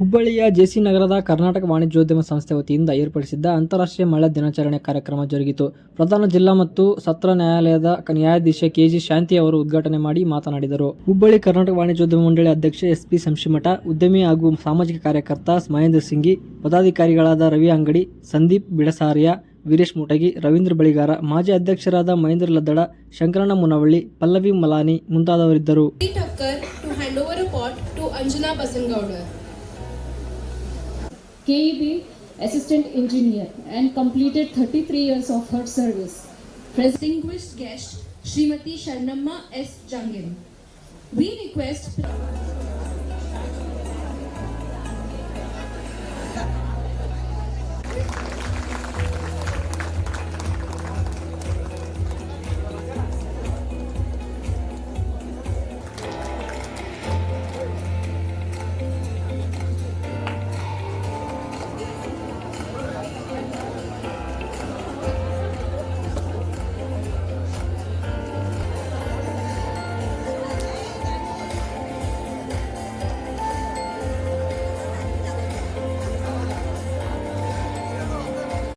ಹುಬ್ಬಳ್ಳಿಯ ಜೆಸಿ ನಗರದ ಕರ್ನಾಟಕ ವಾಣಿಜ್ಯೋದ್ಯಮ ಸಂಸ್ಥೆ ವತಿಯಿಂದ ಏರ್ಪಡಿಸಿದ್ದ ಅಂತಾರಾಷ್ಟ್ರೀಯ ಮಹಿಳಾ ದಿನಾಚರಣೆ ಕಾರ್ಯಕ್ರಮ ಜರುಗಿತು. ಪ್ರಧಾನ ಜಿಲ್ಲಾ ಮತ್ತು ಸತ್ರ ನ್ಯಾಯಾಲಯದ ನ್ಯಾಯಾಧೀಶ ಕೆಜಿ ಶಾಂತಿ ಅವರು ಉದ್ಘಾಟನೆ ಮಾಡಿ ಮಾತನಾಡಿದರು. ಹುಬ್ಬಳ್ಳಿ ಕರ್ನಾಟಕ ವಾಣಿಜ್ಯೋದ್ಯಮ ಮಂಡಳಿ ಅಧ್ಯಕ್ಷ ಎಸ್ ಪಿ ಸಂಶಿಮಠ ಉದ್ಯಮಿ ಹಾಗೂ ಸಾಮಾಜಿಕ ಕಾರ್ಯಕರ್ತ ಮಹೇಂದ್ರ ಸಿಂಗಿ ಪದಾಧಿಕಾರಿಗಳಾದ ರವಿ ಅಂಗಡಿ, ಸಂದೀಪ್ ಬಿಡಸಾರಿಯ, ವೀರೇಶ್ ಮುಟಗಿ, ರವೀಂದ್ರ ಬಳಿಗಾರ, ಮಾಜಿ ಅಧ್ಯಕ್ಷರಾದ ಮಹೇಂದ್ರ ಲದ್ದಡ, ಶಂಕರಣ್ಣ Munavalli, Pallavi Malani ಮುಂತಾದವರಿದ್ದರು. KEB Assistant Engineer and completed 33 years of her service. Distinguished guest Srimati Sharnamma S. Jangin. We request